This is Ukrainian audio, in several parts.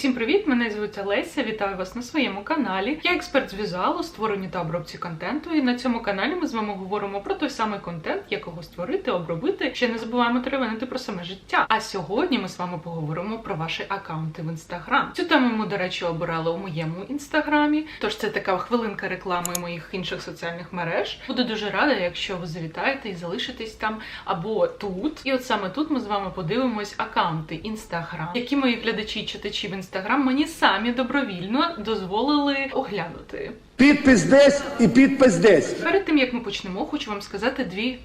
Усім привіт! Мене звуть Олеся. Вітаю вас на своєму каналі. Я експерт з візуалу, створенню та обробці контенту. І на цьому каналі ми з вами говоримо про той самий контент, якого створити, обробити. Ще не забуваємо теревенити про саме життя. А сьогодні ми з вами поговоримо про ваші акаунти в інстаграм. Цю тему ми, до речі, обирали у моєму інстаграмі. Тож це така хвилинка реклами моїх інших соціальних мереж. Буду дуже рада, якщо ви завітаєте і залишитесь там або тут. І от саме тут ми з вами подивимось акаунти інстаграм, які мої глядачі читачі в інстаграм мені самі добровільно дозволили оглянути. Підпис десь і підпис десь. Перед тим як ми почнемо, хочу вам сказати дві.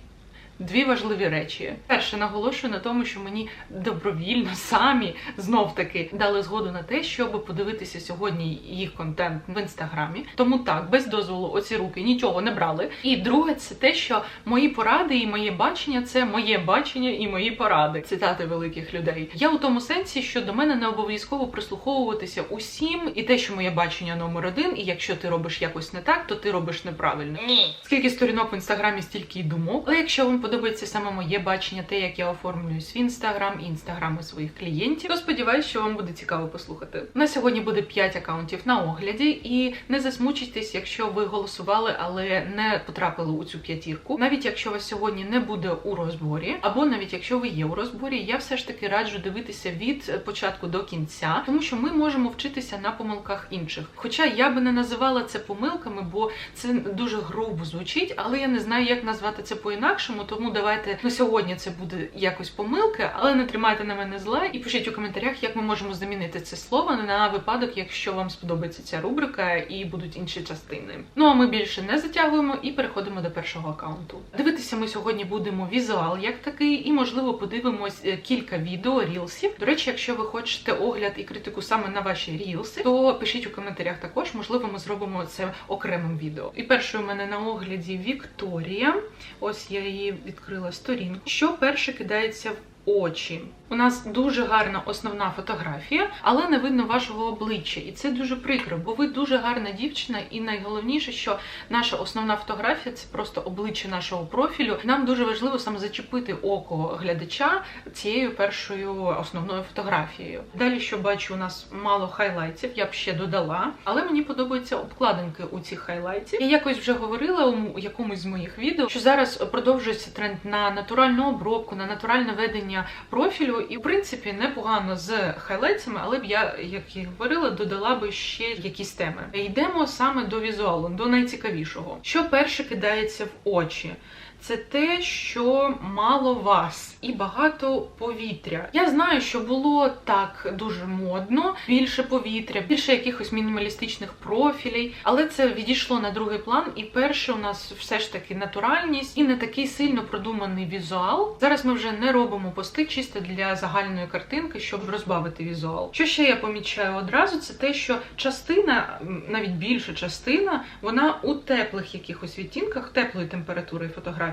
Дві важливі речі. Перше, наголошую на тому, що мені добровільно самі знов таки дали згоду на те, щоб подивитися сьогодні їх контент в інстаграмі. Тому так, без дозволу, оці руки нічого не брали. І друге, це те, що мої поради і моє бачення це моє бачення і мої поради. Цитати великих людей. Я у тому сенсі, що до мене не обов'язково прислуховуватися усім, і те, що моє бачення номер один, і якщо ти робиш якось не так, то ти робиш неправильно. Ні. Скільки сторінок в інстаграмі, стільки й думок. Але якщо вам подобається саме моє бачення, те, як я оформлюю свій інстаграм і інстаграми своїх клієнтів, то сподіваюся, що вам буде цікаво послухати. На сьогодні буде 5 акаунтів на огляді, і не засмучуйтесь, якщо ви голосували, але не потрапили у цю п'ятірку. Навіть якщо вас сьогодні не буде у розборі, або навіть якщо ви є у розборі, я все ж таки раджу дивитися від початку до кінця, тому що ми можемо вчитися на помилках інших. Хоча я би не називала це помилками, бо це дуже грубо звучить, але я не знаю, як назвати це по-інакшому. Тому давайте на сьогодні це буде якось помилки, але не тримайте на мене зла і пишіть у коментарях, як ми можемо замінити це слово на випадок, якщо вам сподобається ця рубрика і будуть інші частини. Ну а ми більше не затягуємо і переходимо до першого акаунту. Дивитися ми сьогодні будемо візуал як такий, і можливо подивимось е, кілька відео рілсів. До речі, якщо ви хочете огляд і критику саме на ваші рілси, то пишіть у коментарях також. Можливо, ми зробимо це окремим відео. І першою у мене на огляді Вікторія. Ось я її відкрила сторінку. Що перше кидається в очі? У нас дуже гарна основна фотографія, але не видно вашого обличчя, і це дуже прикро, бо ви дуже гарна дівчина, і найголовніше, що наша основна фотографія це просто обличчя нашого профілю. Нам дуже важливо саме зачепити око глядача цією першою основною фотографією. Далі, що бачу, у нас мало хайлайтів, я б ще додала, але мені подобаються обкладинки у цих хайлайтів. Я якось вже говорила у якомусь з моїх відео, що зараз продовжується тренд на натуральну обробку, на натуральне ведення профілю. І в принципі непогано з хайлайтами, але б я, як і говорила, додала би ще якісь теми. Йдемо саме до візуалу, до найцікавішого. Що перше кидається в очі? Це те, що мало вас і багато повітря. Я знаю, що було так дуже модно, більше повітря, більше якихось мінімалістичних профілей, але це відійшло на другий план. І перше у нас все ж таки натуральність і не такий сильно продуманий візуал. Зараз ми вже не робимо пости чисто для загальної картинки, щоб розбавити візуал. Що ще я помічаю одразу, це те, що частина, навіть більша частина, вона у теплих якихось відтінках, теплої температури фотографії.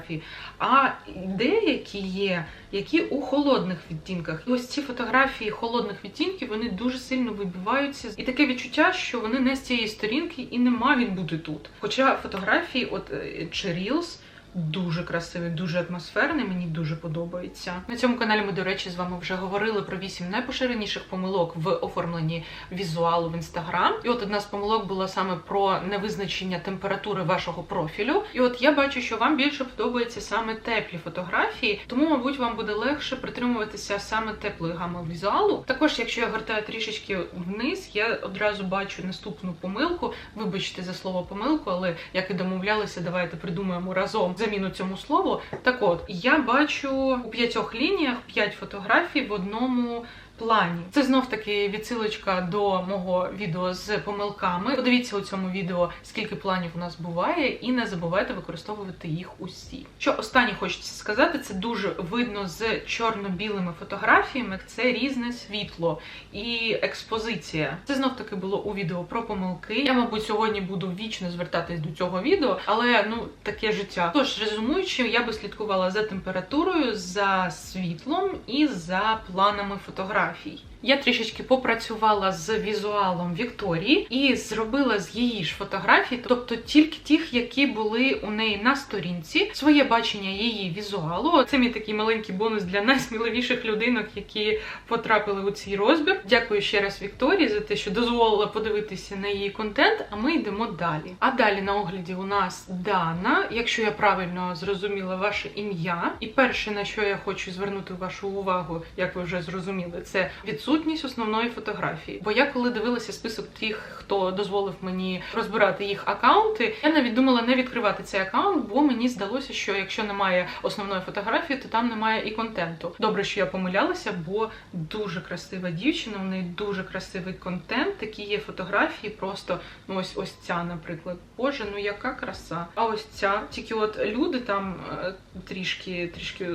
А деякі є, які у холодних відтінках. І ось ці фотографії холодних відтінків вони дуже сильно вибиваються. І таке відчуття, що вони не з цієї сторінки і не мають бути тут. Хоча фотографії, от е, чи Reels, Дуже красивий, дуже атмосферний, мені дуже подобається. На цьому каналі ми, до речі, з вами вже говорили про вісім найпоширеніших помилок в оформленні візуалу в інстаграм. І от одна з помилок була саме про невизначення температури вашого профілю. І от я бачу, що вам більше подобаються саме теплі фотографії, тому, мабуть, вам буде легше притримуватися саме теплої гами візуалу. Також, якщо я гортаю трішечки вниз, я одразу бачу наступну помилку. Вибачте за слово помилку, але як і домовлялися, давайте придумаємо разом заміну цьому слову. Так от, я бачу у п'ятьох лініях п'ять фотографій в одному плані. Це знов таки відсилочка до мого відео з помилками. Подивіться у цьому відео, скільки планів у нас буває, і не забувайте використовувати їх усі. Що останнє хочеться сказати, це дуже видно з чорно-білими фотографіями. Це різне світло і експозиція. Це знов таки було у відео про помилки. Я, мабуть, сьогодні буду вічно звертатись до цього відео, але ну таке життя. Тож резумуючи, я би слідкувала за температурою, за світлом і за планами фотографій. filho. Я трішечки попрацювала з візуалом Вікторії і зробила з її ж фотографій, тобто тільки тих, які були у неї на сторінці, своє бачення її візуалу. Це мій такий маленький бонус для найсміливіших людинок, які потрапили у цей розбір. Дякую ще раз Вікторії за те, що дозволила подивитися на її контент. А ми йдемо далі. А далі на огляді у нас Дана, якщо я правильно зрозуміла ваше ім'я. І перше, на що я хочу звернути вашу увагу, як ви вже зрозуміли, це відсутність основної фотографії. Бо я коли дивилася список тих, хто дозволив мені розбирати їх акаунти, я навіть думала не відкривати цей акаунт, бо мені здалося, що якщо немає основної фотографії, то там немає і контенту. Добре, що я помилялася, бо дуже красива дівчина, у неї дуже красивий контент. Такі є фотографії, просто ну ось ось ця, наприклад. Боже, ну яка краса. А ось ця, тільки от люди там е, трішки, трішки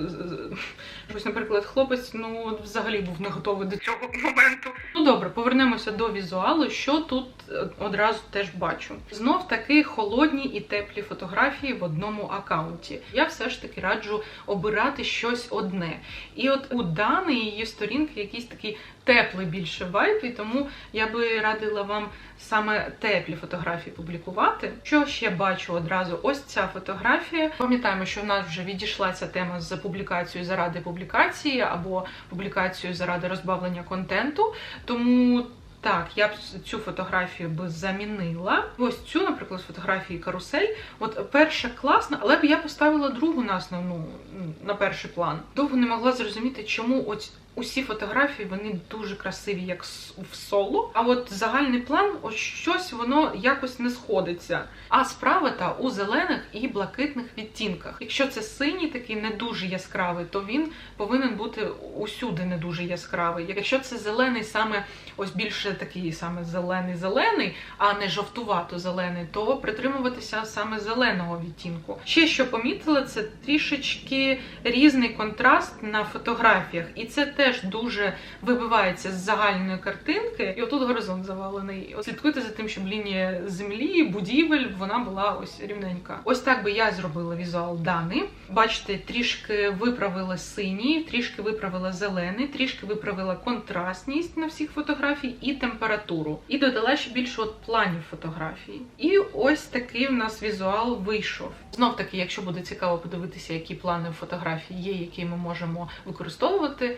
ось, наприклад, хлопець, ну взагалі був не готовий до цього моменту. Ну добре, повернемося до візуалу. Що тут е, одразу теж бачу? Знов таки холодні і теплі фотографії в одному акаунті. Я все ж таки раджу обирати щось одне. І от у Дани її сторінки якийсь такий теплий більше вайб, і тому я би радила вам саме теплі фотографії публікувати. Що ще бачу одразу? Ось ця фотографія. Пам'ятаємо, що в нас вже відійшла ця тема з публікацією заради публікації або публікацією заради розбавлення контенту. Тому. Так, я б цю фотографію би замінила. Ось цю, наприклад, з фотографії карусель. От перша класна, але б я поставила другу на основну на перший план. Довго не могла зрозуміти, чому ось усі фотографії вони дуже красиві, як в соло. А от загальний план, ось щось воно якось не сходиться. А справа та у зелених і блакитних відтінках. Якщо це синій, такий не дуже яскравий, то він повинен бути усюди не дуже яскравий. Якщо це зелений, саме ось більше такий саме зелений-зелений, а не жовтувато-зелений, то притримуватися саме зеленого відтінку. Ще що помітила, це трішечки різний контраст на фотографіях, і це теж дуже вибивається з загальної картинки. І отут горизонт завалений. От Слідкуйте за тим, щоб лінія землі, будівель, вона була ось рівненька. Ось так би я зробила візуал Дани. Бачите, трішки виправила синій, трішки виправила зелений, трішки виправила контрастність на всіх фотографій і температуру. І додала ще більше от планів фотографій. І ось такий в нас візуал вийшов. Знов таки, якщо буде цікаво подивитися, які плани фотографій є, які ми можемо використовувати.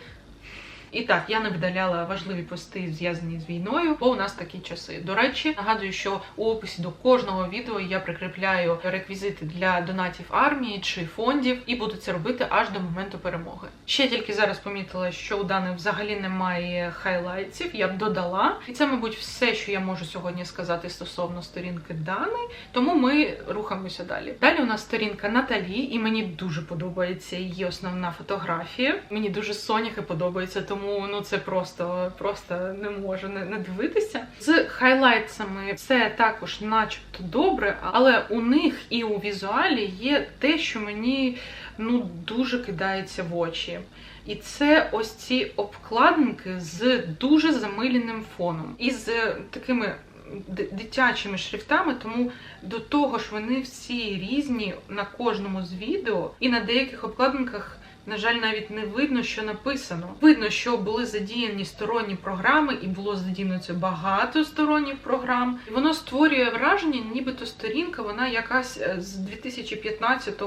І так, я не видаляла важливі пости, зв'язані з війною, бо у нас такі часи. До речі, нагадую, що у описі до кожного відео я прикріпляю реквізити для донатів армії чи фондів, і буду це робити аж до моменту перемоги. Ще тільки зараз помітила, що у Дани взагалі немає хайлайтсів. Я б додала, і це, мабуть, все, що я можу сьогодні сказати стосовно сторінки Дани. Тому ми рухаємося далі. Далі у нас сторінка Наталі, і мені дуже подобається її основна фотографія. Мені дуже соняхи подобається, тому ну це просто, просто не можу не, не дивитися. З хайлайтсами все також, начебто, добре, але у них і у візуалі є те, що мені ну дуже кидається в очі. І це ось ці обкладинки з дуже замиленим фоном і з такими дитячими шрифтами, тому до того ж вони всі різні на кожному з відео, і на деяких обкладинках. На жаль, навіть не видно, що написано. Видно, що були задіяні сторонні програми, і було задіяно це багато сторонніх програм. І воно створює враження, нібито сторінка, вона якась е, з 2015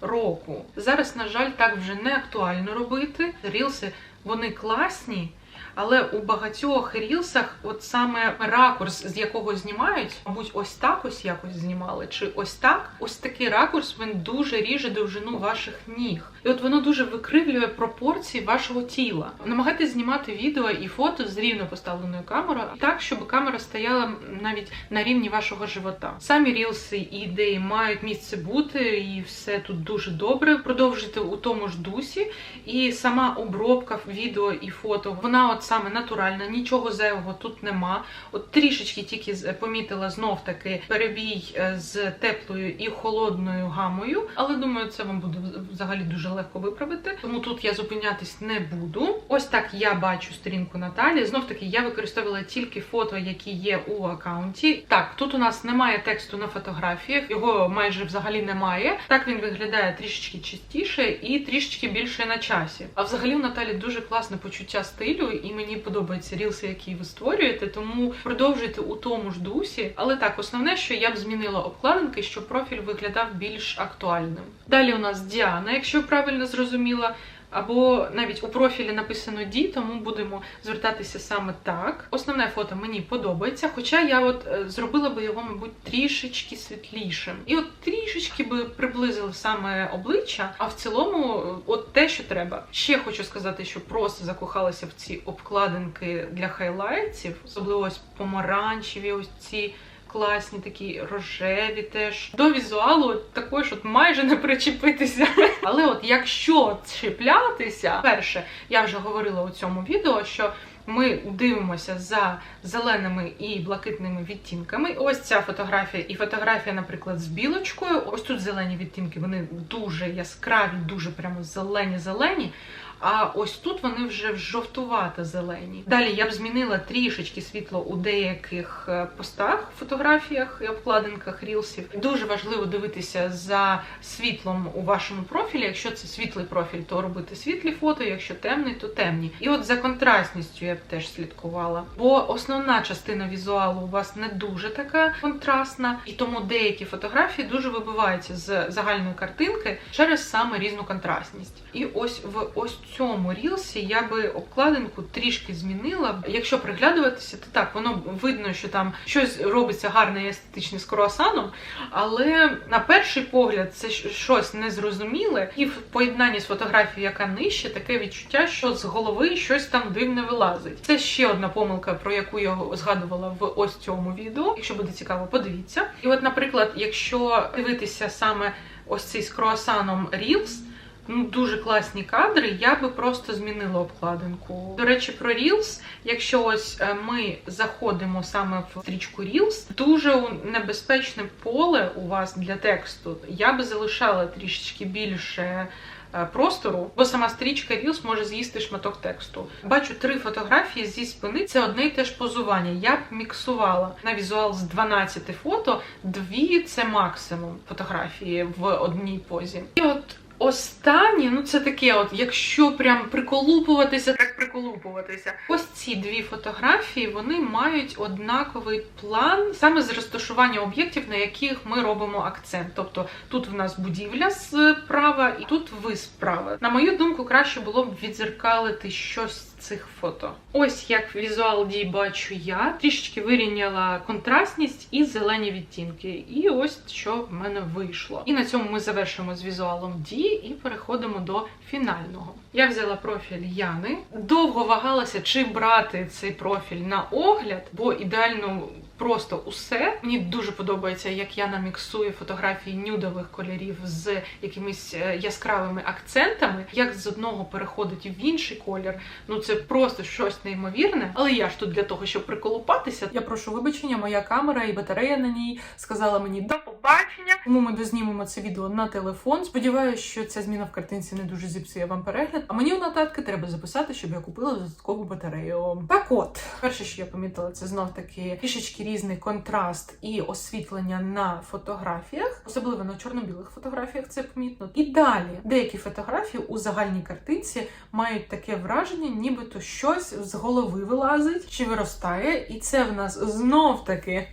року. Зараз, на жаль, так вже не актуально робити. Рілси вони класні. Але у багатьох рілсах, от саме ракурс, з якого знімають, мабуть, ось так ось якось знімали, чи ось так, ось такий ракурс він дуже ріже довжину ваших ніг. І от воно дуже викривлює пропорції вашого тіла. Намагайтесь знімати відео і фото з рівно поставленою камерою, так, щоб камера стояла навіть на рівні вашого живота. Самі рілси і ідеї мають місце бути, і все тут дуже добре. Продовжуйте у тому ж дусі. І сама обробка відео і фото, вона от саме натуральна, нічого зайвого тут нема. От трішечки тільки помітила знов таки перебій е, з теплою і холодною гамою, але думаю, це вам буде взагалі дуже легко виправити. Тому тут я зупинятись не буду. Ось так я бачу сторінку Наталі. Знов таки я використовувала тільки фото, які є у аккаунті. Так, тут у нас немає тексту на фотографіях, його майже взагалі немає. Так він виглядає трішечки чистіше і трішечки більше на часі. А взагалі у Наталі дуже класне почуття стилю, і мені подобаються рілси, які ви створюєте, тому продовжуйте у тому ж дусі. Але так, основне, що я б змінила обкладинки, щоб профіль виглядав більш актуальним. Далі у нас Діана, якщо правильно зрозуміла. Або навіть у профілі написано Ді, тому будемо звертатися саме так. Основне фото мені подобається, хоча я от е, зробила би його, мабуть, трішечки світлішим. І от трішечки би приблизили саме обличчя, а в цілому, е, от те, що треба. Ще хочу сказати, що просто закохалася в ці обкладинки для хайлайтів, особливо ось помаранчеві, ось ці. Класні такі рожеві теж до візуалу також от майже не причепитися. Але от якщо чіплятися, перше, я вже говорила у цьому відео, що ми дивимося за зеленими і блакитними відтінками. Ось ця фотографія, і фотографія, наприклад, з білочкою. Ось тут зелені відтінки, вони дуже яскраві, дуже прямо зелені-зелені. А ось тут вони вже жовтувато зелені. Далі я б змінила трішечки світло у деяких е, постах, фотографіях і обкладинках рілсів. Дуже важливо дивитися за світлом у вашому профілі. Якщо це світлий профіль, то робити світлі фото, якщо темний, то темні. І от за контрастністю я б теж слідкувала. Бо основна частина візуалу у вас не дуже така контрастна, і тому деякі фотографії дуже вибиваються з загальної картинки через саме різну контрастність. І ось в ось цьому рілсі я би обкладинку трішки змінила. Якщо приглядуватися, то так воно видно, що там щось робиться гарне і естетичне з круасаном, але на перший погляд це щось незрозуміле, і в поєднанні з фотографією, яка нижче, таке відчуття, що з голови щось там дивне вилазить. Це ще одна помилка, про яку я згадувала в ось цьому відео. Якщо буде цікаво, подивіться. І от, наприклад, якщо дивитися саме ось цей з круасаном Reels, Ну, дуже класні кадри. Я би просто змінила обкладинку. До речі, про Reels, якщо ось е, ми заходимо саме в стрічку Reels, дуже небезпечне поле у вас для тексту. Я би залишала трішечки більше. е, Простору, бо сама стрічка Reels може з'їсти шматок тексту. Бачу три фотографії зі спини. Це одне й те ж позування. Я б міксувала на візуал з 12 фото, дві це максимум фотографії в одній позі. І от Останні, ну це таке, от якщо прям приколупуватися, так приколупуватися. Ось ці дві фотографії вони мають однаковий план саме з розташування об'єктів, на яких ми робимо акцент. Тобто тут в нас будівля справа, і тут ви справа. На мою думку, краще було б відзеркалити щось з цих фото. Ось як візуал дій бачу я. Трішечки вирівняла контрастність і зелені відтінки. І ось що в мене вийшло. І на цьому ми завершимо з візуалом дії і переходимо до фінального. Я взяла профіль Яни. Довго вагалася, чи брати цей профіль на огляд, бо ідеально. Просто усе мені дуже подобається, як Яна міксує фотографії нюдових кольорів з якимись е, яскравими акцентами, як з одного переходить в інший колір. Ну це просто щось неймовірне. Але я ж тут для того, щоб приколупатися. Я прошу вибачення, моя камера і батарея на ній сказала мені до побачення. Тому ми дознімемо це відео на телефон. Сподіваюся, що ця зміна в картинці не дуже зіпсує вам перегляд. А мені у нотатки треба записати, щоб я купила додаткову батарею. Так от, перше, що я помітила, це знов таки трішечки різний контраст і освітлення на фотографіях, особливо на чорно-білих фотографіях, це помітно. І далі деякі фотографії у загальній картинці мають таке враження, нібито щось з голови вилазить чи виростає, і це в нас знов таки.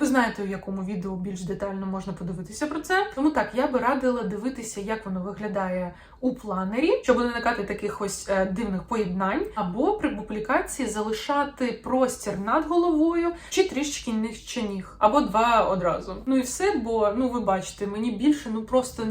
Ви знаєте, у якому відео більш детально можна подивитися про це. Тому так, я би радила дивитися, як воно виглядає у планері, щоб не уникати таких ось е, дивних поєднань, або при публікації залишати простір над головою чи трішки нижче ніг, або два одразу. Ну і все, бо ну ви бачите, мені більше, ну просто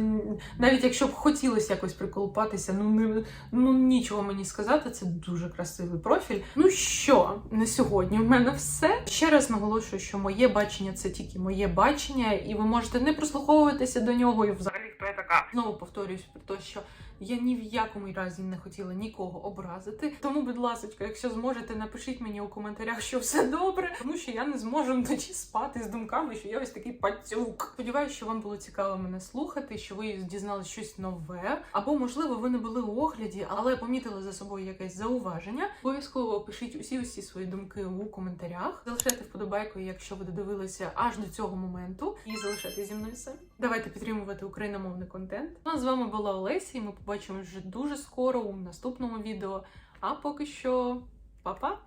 навіть якщо б хотілося якось приколупатися, ну не ну нічого мені сказати. Це дуже красивий профіль. Ну що, на сьогодні в мене все. Ще раз наголошую, що моє бачення це тільки моє бачення, і ви можете не прислуховуватися до нього і взагалі хто я така. Знову повторююсь про те, що я ні в якому разі не хотіла нікого образити. Тому, будь ласка, якщо зможете, напишіть мені у коментарях, що все добре, тому що я не зможу вночі спати з думками, що я ось такий пацюк. Сподіваюся, що вам було цікаво мене слухати, що ви дізналися щось нове, або можливо ви не були у огляді, але помітили за собою якесь зауваження. Обов'язково пишіть усі усі свої думки у коментарях. Залишайте вподобайку, якщо ви додивилися аж до цього моменту, і залишайте зі мною все. Давайте підтримувати україномовний контент. Ну а з вами була Олеся, і ми побачимо вже дуже скоро у наступному відео. А поки що Па-па!